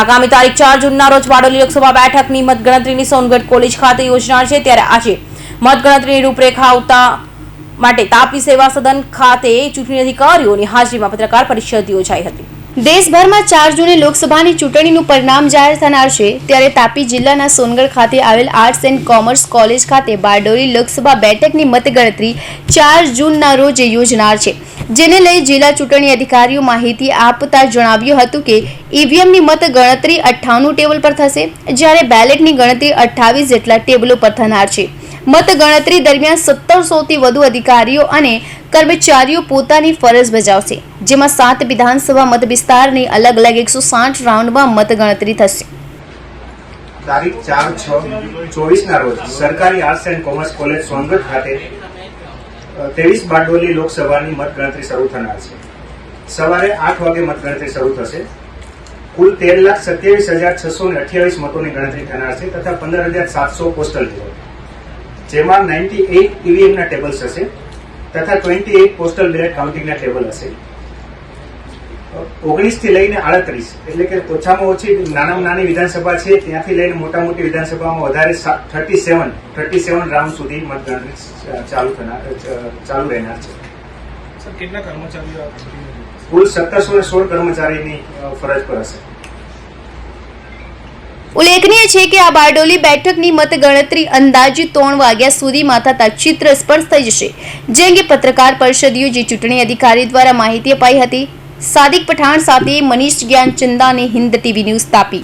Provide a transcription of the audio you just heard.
આગામી તારીખ ચાર જૂનના રોજ બારડોલી લોકસભા બેઠકની મતગણતરીની સોનગઢ કોલેજ ખાતે યોજનાર છે. ત્યારે આજે મતગણતરીની રૂપરેખા આવતા માટે તાપી સેવા સદન ખાતે ચૂંટણી અધિકારીઓની હાજરીમાં પત્રકાર પરિષદ યોજાઈ હતી. દેશભરમાં ચાર જૂને લોકસભાની ચૂંટણીનું પરિણામ જાહેર થનાર છે, ત્યારે તાપી જિલ્લાના સોનગઢ ખાતે આવેલ આર્ટ્સ એન્ડ કોમર્સ કોલેજ ખાતે બારડોલી લોકસભા બેઠકની મતગણતરી ચાર જૂનના રોજ યોજનાર છે. જેને લઈ જિલ્લા ચૂંટણી અધિકારીઓ માહિતી આપતા જણાવ્યું હતું કે, ઈવીએમની મતગણતરી અઠ્ઠાણું ટેબલ પર થશે, જ્યારે બેલેટની ગણતરી અઠ્ઠાવીસ જેટલા ટેબલો પર થનાર છે. મત ગણતરી દરમિયાન સત્તરસોથી વધુ અધિકારીઓ અને કર્મચારીઓ પોતાની ફરજ બજાવશે, જેમાં સાત વિધાનસભા મત વિસ્તારની અલગ અલગ એકસો સાઠ રાઉન્ડમાં મતગણતરી થશે. તારીખ ચાર, છ, ચોવીસના રોજ સરકારી arts and commerce college Songadh ખાતે ત્રેવીસ બારડોલી લોકસભાની મતગણતરી શરૂ થનાર છે. સવારે આઠ વાગે મતગણતરી શરૂ થશે. કુલ તેર લાખ સત્યાવીસ હજાર છસો ને અઠ્યાવીસ મતોની ગણતરી થનાર છે તથા પંદર હજાર સાતસો પોસ્ટલ જેમાં નાઇન્ટી એઇટ ઈવીએમના ટેબલ્સ હશે તથા ટ્વેન્ટી એઇટ પોસ્ટલ બેલેટ કાઉન્ટિંગના ટેબલ હશે. ઓગણીસથી લઈને આડત્રીસ એટલે કે ઓછામાં ઓછી નાનામાં નાની વિધાનસભા છે ત્યાંથી લઈને મોટા મોટી વિધાનસભામાં વધારે thirty seven thirty seven round સુધી મતગણતરી ચાલુ થનાર ચાલુ રહેનાર છે. કેટલા કર્મચારીઓ? કુલ સત્તરસો ને સોળ કર્મચારીની ફરજ પર હશે. ઉલ્લેખનીય છે કે આ બારડોલી બેઠકની મતગણતરી અંદાજિત ત્રણ વાગ્યા સુધીમાં થતા ચિત્ર સ્પર્શ થઈ જશે, જે અંગે પત્રકાર પરિષદ યોજી ચૂંટણી અધિકારી દ્વારા માહિતી અપાઈ હતી. સાદિક પઠાણ સાથે મનીષ જ્ઞાન ચંદાને હિન્દ ટીવી ન્યૂઝ તાપી.